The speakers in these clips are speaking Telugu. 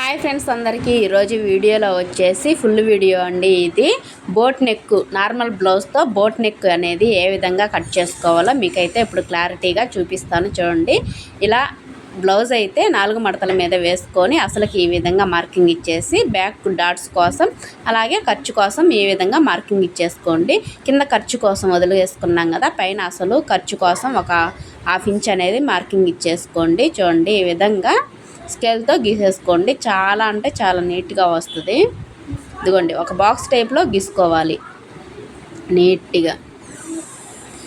హాయ్ ఫ్రెండ్స్ అందరికీ ఈరోజు వీడియోలో వచ్చేసి ఫుల్ వీడియో అండి ఇది. బోట్ నెక్ నార్మల్ బ్లౌజ్తో బోట్ నెక్ అనేది ఏ విధంగా కట్ చేసుకోవాలో మీకైతే ఇప్పుడు క్లారిటీగా చూపిస్తాను చూడండి. ఇలా బ్లౌజ్ అయితే నాలుగు మడతల మీద వేసుకొని అసలుకి ఈ విధంగా మార్కింగ్ ఇచ్చేసి బ్యాక్ డాట్స్ కోసం అలాగే ఖర్చు కోసం ఈ విధంగా మార్కింగ్ ఇచ్చేసుకోండి. కింద ఖర్చు కోసం వదిలేసుకున్నాం కదా పైన అసలు ఖర్చు కోసం ఒక హాఫ్ ఇంచ్ అనేది మార్కింగ్ ఇచ్చేసుకోండి. చూడండి ఈ విధంగా స్కేల్తో గీసేసుకోండి. చాలా అంటే చాలా నీట్గా వస్తుంది. ఇదిగోండి ఒక బాక్స్ టైప్లో గీసుకోవాలి. నీట్గా.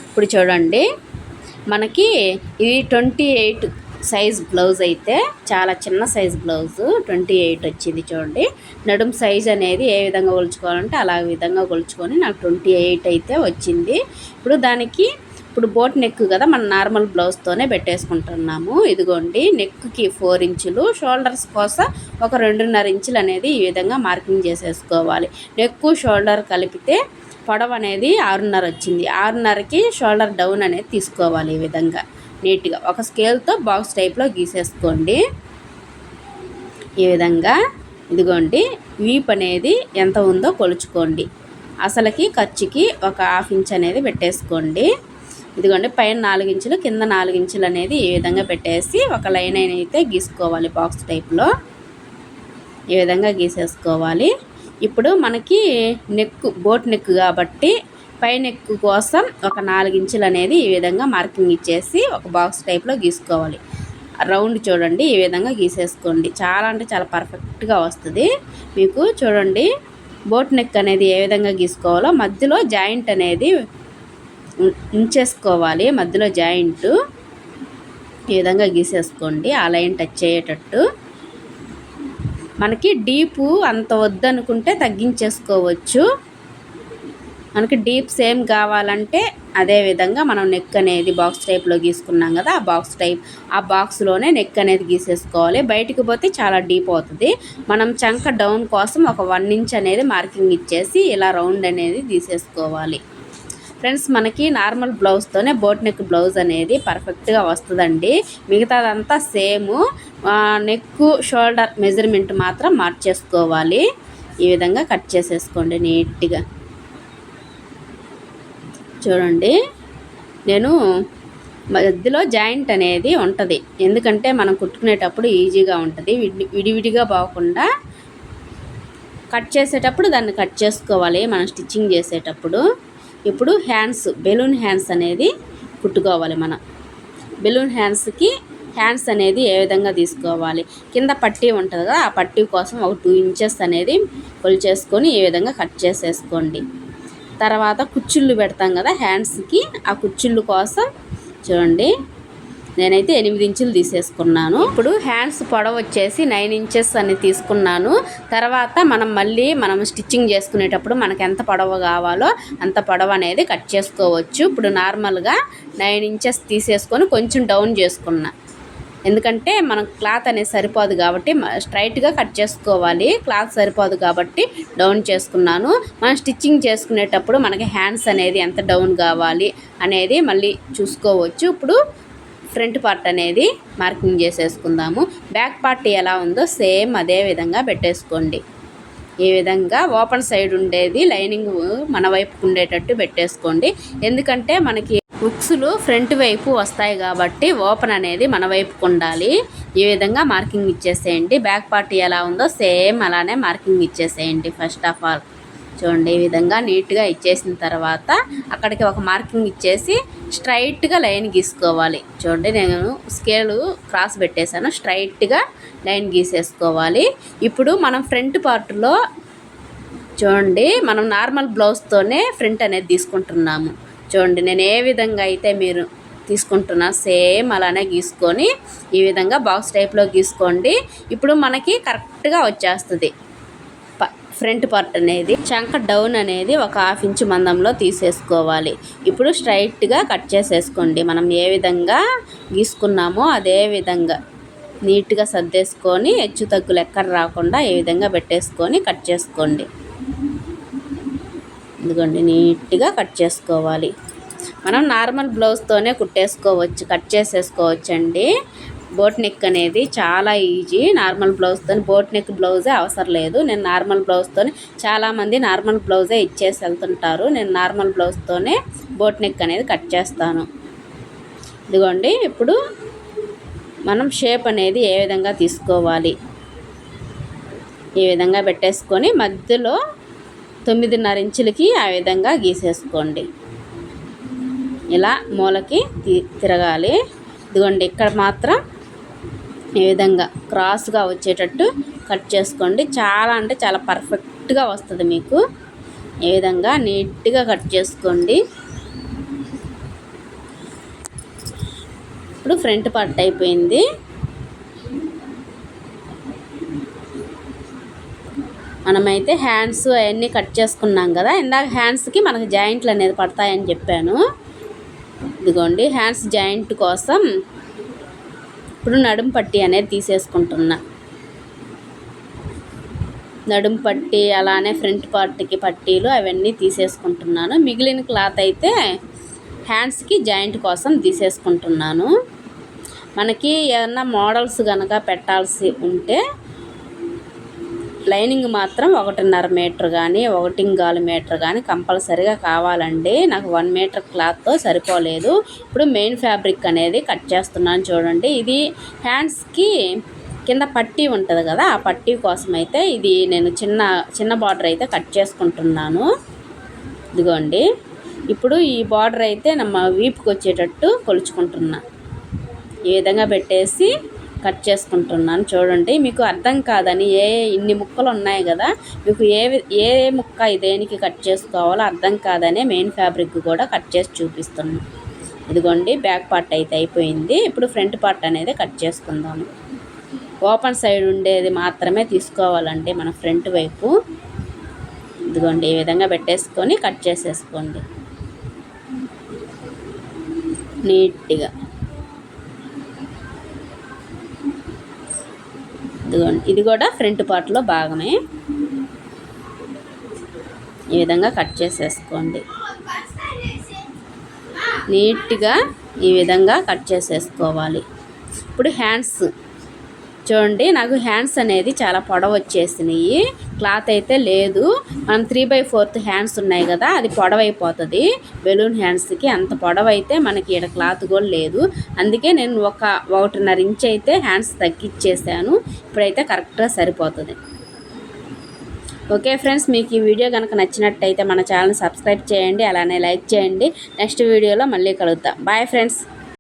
ఇప్పుడు చూడండి మనకి ఇది ట్వంటీ ఎయిట్ సైజ్ బ్లౌజ్ అయితే చాలా చిన్న సైజ్ బ్లౌజ్ ట్వంటీ ఎయిట్ వచ్చింది చూడండి. నడుం సైజ్ అనేది ఏ విధంగా కొలుచుకోవాలంటే అలా విధంగా కొలుచుకొని నాకు ట్వంటీ ఎయిట్ అయితే వచ్చింది. ఇప్పుడు దానికి ఇప్పుడు బోట్ నెక్ కదా మనం నార్మల్ బ్లౌజ్తోనే పెట్టేసుకుంటున్నాము. ఇదిగోండి నెక్కి ఫోర్ ఇంచులు. షోల్డర్స్ కోసం ఒక రెండున్నర ఇంచులు అనేది ఈ విధంగా మార్కింగ్ చేసేసుకోవాలి. నెక్ షోల్డర్ కలిపితే పొడవు అనేది ఆరున్నర వచ్చింది. ఆరున్నరకి షోల్డర్ డౌన్ అనేది తీసుకోవాలి ఈ విధంగా. నీట్గా ఒక స్కేల్తో బాక్స్ టైప్లో గీసేసుకోండి. ఈ విధంగా ఇదిగోండి వీప్ అనేది ఎంత ఉందో కొలుచుకోండి. అసలుకి ఖర్చుకి ఒక హాఫ్ ఇంచ్ అనేది పెట్టేసుకోండి. ఇదిగోండి పైన నాలుగు ఇంచులు కింద నాలుగు ఇంచులు అనేది ఈ విధంగా పెట్టేసి ఒక లైన్ అయితే గీసుకోవాలి బాక్స్ టైప్లో. ఈ విధంగా గీసేసుకోవాలి. ఇప్పుడు మనకి నెక్ బోట్ నెక్ కాబట్టి పై నెక్ కోసం ఒక నాలుగు ఇంచులు అనేది ఈ విధంగా మార్కింగ్ ఇచ్చేసి ఒక బాక్స్ టైప్లో గీసుకోవాలి. రౌండ్ చూడండి ఈ విధంగా గీసేసుకోండి. చాలా అంటే చాలా పర్ఫెక్ట్గా వస్తుంది. మీకు చూడండి బోట్ నెక్ అనేది ఏ విధంగా గీసుకోవాలో మధ్యలో జాయింట్ అనేది ఉంచేసుకోవాలి. మధ్యలో జాయింట్ ఈ విధంగా గీసేసుకోండి. ఆ లైన్ టచ్ అయ్యేటట్టు. మనకి డీపు అంత వద్దనుకుంటే తగ్గించేసుకోవచ్చు. మనకి డీప్ సేమ్ కావాలంటే అదే విధంగా మనం నెక్ అనేది బాక్స్ టైప్లో గీసుకున్నాం కదా ఆ బాక్స్ టైప్ ఆ బాక్స్లోనే నెక్ అనేది గీసేసుకోవాలి. బయటికి పోతే చాలా డీప్ అవుతుంది. మనం చంక డౌన్ కోసం ఒక వన్ ఇంచ్ అనేది మార్కింగ్ ఇచ్చేసి ఇలా రౌండ్ అనేది తీసేసుకోవాలి. ఫ్రెండ్స్ మనకి నార్మల్ బ్లౌజ్తోనే బోట్ నెక్ బ్లౌజ్ అనేది పర్ఫెక్ట్గా వస్తుందండి. మిగతాదంతా సేమ్. నెక్ షోల్డర్ మెజర్మెంట్ మాత్రం మార్చేసుకోవాలి ఈ విధంగా కట్ చేసేసుకోండి నీట్గా. చూడండి. నేను మధ్యలో జాయింట్ అనేది ఉంటుంది. ఎందుకంటే మనం కుట్టుకునేటప్పుడు ఈజీగా ఉంటుంది. విడి విడివిడిగా పోకుండా కట్ చేసేటప్పుడు దాన్ని కట్ చేసుకోవాలి. మనం స్టిచ్చింగ్ చేసేటప్పుడు. ఇప్పుడు హ్యాండ్స్ బెలూన్ హ్యాండ్స్ అనేది కుట్టుకోవాలి మనం. బెలూన్ హ్యాండ్స్కి హ్యాండ్స్ అనేది ఏ విధంగా తీసుకోవాలి? కింద పట్టీ ఉంటుంది కదా ఆ పట్టీ కోసం ఒక టూ ఇంచెస్ అనేది కొలిచేసుకొని ఈ విధంగా కట్ చేసేసుకోండి. తర్వాత కుచ్చిళ్ళు పెడతాం కదా హ్యాండ్స్కి ఆ కుచ్చిళ్ళు కోసం చూడండి. నేనైతే ఎనిమిది ఇంచులు తీసేసుకున్నాను. ఇప్పుడు హ్యాండ్స్ పొడవ వచ్చేసి నైన్ ఇంచెస్ అని తీసుకున్నాను. తర్వాత మనం మళ్ళీ మనం స్టిచ్చింగ్ చేసుకునేటప్పుడు మనకు ఎంత పొడవ కావాలో అంత పొడవ అనేది కట్ చేసుకోవచ్చు. ఇప్పుడు నార్మల్గా నైన్ ఇంచెస్ తీసేసుకొని కొంచెం డౌన్ చేసుకున్నా. ఎందుకంటే మనం క్లాత్ అనేది సరిపోదు కాబట్టి స్ట్రైట్గా కట్ చేసుకోవాలి. క్లాత్ సరిపోదు కాబట్టి డౌన్ చేసుకున్నాను. మనం స్టిచ్చింగ్ చేసుకునేటప్పుడు మనకి హ్యాండ్స్ అనేది ఎంత డౌన్ కావాలి అనేది మళ్ళీ చూసుకోవచ్చు. ఇప్పుడు ఫ్రంట్ పార్ట్ అనేది మార్కింగ్ చేసేసుకుందాము. బ్యాక్ పార్ట్ ఎలా ఉందో సేమ్ అదే విధంగా పెట్టేసుకోండి. ఈ విధంగా ఓపెన్ సైడ్ ఉండేది లైనింగ్ మన వైపుకు ఉండేటట్టు పెట్టేసుకోండి. ఎందుకంటే మనకి బుక్స్లు ఫ్రంట్ వైపు వస్తాయి కాబట్టి ఓపెన్ అనేది మన వైపుకు ఉండాలి. ఈ విధంగా మార్కింగ్ ఇచ్చేసేయండి. బ్యాక్ పార్ట్ ఎలా ఉందో సేమ్ అలానే మార్కింగ్ ఇచ్చేసేయండి ఫస్ట్ ఆఫ్ ఆల్. చూడండి ఈ విధంగా నీట్గా ఇచ్చేసిన తర్వాత అక్కడికి ఒక మార్కింగ్ ఇచ్చేసి స్ట్రైట్గా లైన్ గీసుకోవాలి. చూడండి నేను స్కేల్ క్రాస్ పెట్టేశాను. స్ట్రైట్గా లైన్ గీసేసుకోవాలి. ఇప్పుడు మనం ఫ్రంట్ పార్ట్లో చూడండి మనం నార్మల్ బ్లౌజ్తోనే ఫ్రంట్ అనేది తీసుకుంటున్నాము. చూడండి నేను ఏ విధంగా అయితే మీరు తీసుకుంటున్నా సేమ్ అలానే గీసుకొని ఈ విధంగా బాక్స్ టైప్లో గీసుకోండి. ఇప్పుడు మనకి కరెక్ట్గా వచ్చేస్తుంది. ఫ్రంట్ పార్ట్ అనేది చంక డౌన్ అనేది ఒక హాఫ్ ఇంచ్ మందంలో తీసేసుకోవాలి. ఇప్పుడు స్ట్రైట్గా కట్ చేసేసుకోండి. మనం ఏ విధంగా గీసుకున్నామో అదే విధంగా నీట్గా సర్దేసుకొని హెచ్చు తగ్గులు ఎక్కడ రాకుండా ఏ విధంగా పెట్టేసుకొని కట్ చేసుకోండి. ఇదిగోండి నీట్గా కట్ చేసుకోవాలి. మనం నార్మల్ బ్లౌజ్తోనే కుట్టేసుకోవచ్చు కట్ చేసేసుకోవచ్చు అండి బోట్ నెక్ అనేది చాలా ఈజీ. నార్మల్ బ్లౌజ్తో బోట్ నెక్ బ్లౌజే అవసరం లేదు. నేను నార్మల్ బ్లౌజ్తో చాలామంది నార్మల్ బ్లౌజే ఇచ్చేసి వెళ్తుంటారు. నేను నార్మల్ బ్లౌజ్తోనే బోట్ నెక్ అనేది కట్ చేస్తాను. ఇదిగోండి ఇప్పుడు మనం షేప్ అనేది ఏ విధంగా తీసుకోవాలి? ఈ విధంగా పెట్టేసుకొని మధ్యలో తొమ్మిదిన్నర ఇంచులకి ఆ విధంగా గీసేసుకోండి. ఇలా మూలకి తిరగాలి. ఇదిగోండి ఇక్కడ మాత్రం ఈ విధంగా క్రాస్గా వచ్చేటట్టు కట్ చేసుకోండి. చాలా అంటే చాలా పర్ఫెక్ట్గా వస్తుంది మీకు. ఈ విధంగా నీట్గా కట్ చేసుకోండి. ఇప్పుడు ఫ్రంట్ పార్ట్ అయిపోయింది. మనమైతే హ్యాండ్స్ అవన్నీ కట్ చేసుకున్నాం కదా. ఇందాక హ్యాండ్స్కి మనకు జాయింట్లు అనేది పడతాయని చెప్పాను. ఇదిగోండి హ్యాండ్స్ జాయింట్ కోసం ఇప్పుడు నడుం పట్టి అనేది తీసేసుకుంటున్నా. నడుం పట్టి అలానే ఫ్రంట్ పార్ట్కి పట్టీలు అవన్నీ తీసేసుకుంటున్నాను. మిగిలిన క్లాత్ అయితే హ్యాండ్స్కి జాయింట్ కోసం తీసేసుకుంటున్నాను. మనకి ఏమన్నా మోడల్స్ కనుక పెట్టాల్సి ఉంటే లైనింగ్ మాత్రం ఒకటిన్నర మీటర్ కానీ ఒకటింగాలు మీటర్ కానీ కంపల్సరీగా కావాలండి. నాకు వన్ మీటర్ క్లాత్తో సరిపోలేదు. ఇప్పుడు మెయిన్ ఫ్యాబ్రిక్ అనేది కట్ చేస్తున్నాను చూడండి. ఇది హ్యాండ్స్కి కింద పట్టీ ఉంటుంది కదా ఆ పట్టీ కోసం అయితే ఇది నేను చిన్న చిన్న బార్డర్ అయితే కట్ చేసుకుంటున్నాను. ఇదిగోండి. ఇప్పుడు ఈ బార్డర్ అయితే నమ్మ వీపుకి వచ్చేటట్టు కొలుచుకుంటున్నా. ఈ విధంగా పెట్టేసి కట్ చేసుకుంటున్నాను. చూడండి మీకు అర్థం కాదని ఏ ఇన్ని ముక్కలు ఉన్నాయి కదా మీకు ఏ ఏ ముక్క దేనికి కట్ చేసుకోవాలో అర్థం కాదనే మెయిన్ ఫ్యాబ్రిక్ కూడా కట్ చేసి చూపిస్తున్నాను. ఇదిగోండి బ్యాక్ పార్ట్ అయితే అయిపోయింది. ఇప్పుడు ఫ్రంట్ పార్ట్ అనేది కట్ చేసుకుందాము. ఓపెన్ సైడ్ ఉండేది మాత్రమే తీసుకోవాలండి మన ఫ్రంట్ వైపు. ఇదిగోండి ఈ విధంగా పెట్టేసుకొని కట్ చేసేసుకోండి. నీట్గా. ఇదిగోండి. ఇది కూడా ఫ్రంట్ పార్ట్లో భాగమే. ఈ విధంగా కట్ చేసేసుకోండి. నీట్గా ఈ విధంగా కట్ చేసేసుకోవాలి. ఇప్పుడు హ్యాండ్స్ చూడండి నాకు హ్యాండ్స్ అనేది చాలా పొడవ వచ్చేసినాయి. క్లాత్ అయితే లేదు. మనం త్రీ బై ఫోర్త్ హ్యాండ్స్ ఉన్నాయి కదా అది పొడవైపోతుంది. బెలూన్ హ్యాండ్స్కి అంత పొడవ అయితే మనకి ఇక్కడ క్లాత్ కూడా లేదు. అందుకే నేను ఒక ఒకటిన్నర ఇంచ్ అయితే హ్యాండ్స్ తగ్గిచ్చేసాను. ఇప్పుడైతే కరెక్ట్గా సరిపోతుంది. ఓకే ఫ్రెండ్స్ మీకు ఈ వీడియో కనుక నచ్చినట్టయితే మన ఛానల్ సబ్స్క్రైబ్ చేయండి అలానే లైక్ చేయండి. నెక్స్ట్ వీడియోలో మళ్ళీ కలుగుతాం బాయ్ ఫ్రెండ్స్.